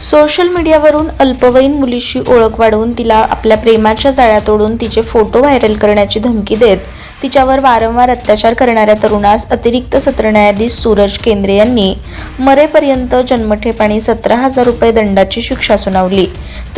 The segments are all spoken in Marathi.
सोशल मीडियावरून अल्पवयीन मुलीशी ओळख वाढवून तिला आपल्या प्रेमाच्या जाळ्यात ओढून तिचे फोटो व्हायरल करण्याची धमकी देत तिच्यावर वारंवार अत्याचार करणाऱ्या तरुणास अतिरिक्त सत्र न्यायाधीश सूरज केंद्रे यांनी मरेपर्यंत जन्मठेप आणि सतरा हजार रुपये दंडाची शिक्षा सुनावली.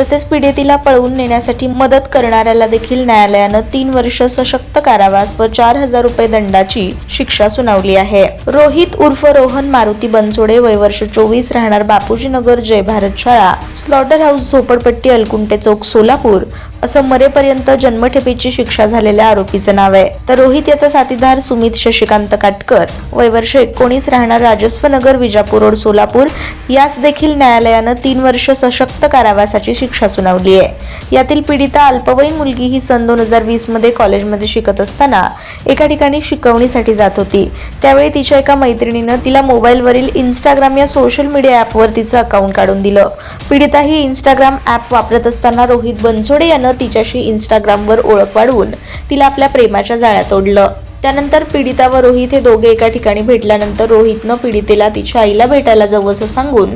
तसेच पीडितीला पळवून नेण्यासाठी मदत करणाऱ्याला देखील न्यायालयानं तीन वर्ष सशक्त कारावास व चार हजार रुपये दंडाची शिक्षा सुनावली आहे. रोहित उर्फ रोहन मारुती बनसोडे वय वर्ष चोवीस राहणार बापूजी नगर जय भारत शाळा स्लॉटर हाऊस झोपडपट्टी अलकुंटे चौक सोलापूर असं मरेपर्यंत जन्मठेपेची शिक्षा झालेल्या आरोपीचं नाव आहे. तर रोहित याचा साथीदार सुमित शशिकांत काटकर. वय वर्ष एकोणीस राहणार राजस्व नगर विजापूर रोड सोलापूर. यास देखील न्यायालयानं तीन वर्ष सशक्त कारावासाची शिक्षा सुनावली आहे. यातील पीडिता अल्पवयीन मुलगी ही सन दोन हजार वीसमध्ये कॉलेजमध्ये शिकत असताना एका ठिकाणी शिकवणीसाठी जात होती. त्यावेळी तिच्या एका मैत्रिणीनं तिला मोबाईलवरील इंस्टाग्राम या सोशल मीडिया ॲपवर तिचं अकाउंट काढून दिलं. पीडिता ही इंस्टाग्राम ॲप वापरत असताना रोहित बनसोडे यानं तिच्याशी इंस्टाग्रामवर ओळख वाढवून तिला आपल्या प्रेमाच्या जाळ्यात ओढलं. त्यानंतर पीडिता व रोहित हे दोघे एका ठिकाणी भेटल्यानंतर रोहितनं पीडितेला तिच्या आईला भेटायला जाऊ असं सांगून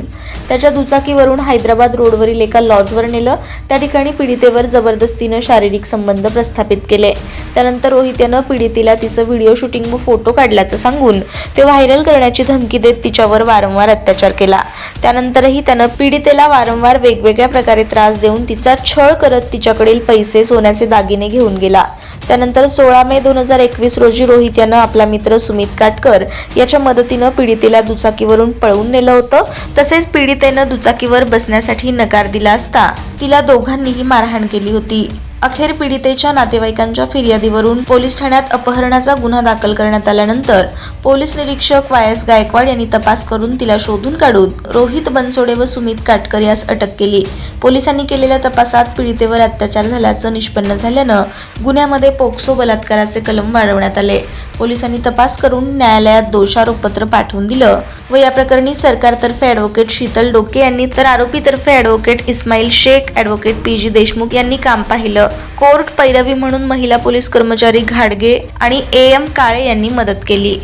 त्याच्या दुचाकीवरून हैदराबाद रोडवरील एका लॉजवर नेलं. त्या ठिकाणी पीडितेवर जबरदस्तीनं शारीरिक संबंध प्रस्थापित केले. त्यानंतर रोहित यानं पीडितेला तिचं व्हिडिओ शूटिंग व फोटो काढल्याचं सांगून ते व्हायरल करण्याची धमकी देत तिच्यावर वारंवार अत्याचार केला. त्यानंतरही त्यानं पीडितेला वारंवार वेगवेगळ्या प्रकारे त्रास देऊन तिचा छळ करत तिच्याकडील पैसे सोन्याचे दागिने घेऊन गेला. त्यानंतर सोळा मे दोन हजार एकवीस रोजी रोहित यानं आपला मित्र सुमित काटकर याच्या मदतीनं पीडितेला दुचाकीवरून पळवून नेलं होतं. तसेच पीडितेनं दुचाकीवर बसण्यासाठी नकार दिला असता तिला दोघांनीही मारहाण केली होती. अखेर पीडितेच्या नातेवाईकांच्या फिर्यादीवरून पोलीस ठाण्यात अपहरणाचा गुन्हा दाखल करण्यात आल्यानंतर पोलीस निरीक्षक वाय एस गायकवाड यांनी तपास करून तिला शोधून काढून रोहित बनसोडे व सुमित काटकर यास अटक केली. पोलिसांनी केलेल्या तपासात पीडितेवर अत्याचार झाल्याचं निष्पन्न झाल्यानं गुन्ह्यामध्ये पोक्सो बलात्काराचे कलम वाढवण्यात आले. पोलिसांनी तपास करून न्यायालयात दोषारोपपत्र पाठवून दिलं व या प्रकरणी सरकारतर्फे ॲडव्होकेट शीतल डोके यांनी तर आरोपीतर्फे advocate Ismail Shaikh advocate P G Deshmukh यांनी काम पाहिलं. कोर्ट पैरवी म्हणून महिला पोलीस कर्मचारी घाडगे आणि ए एम काळे यांनी मदत केली.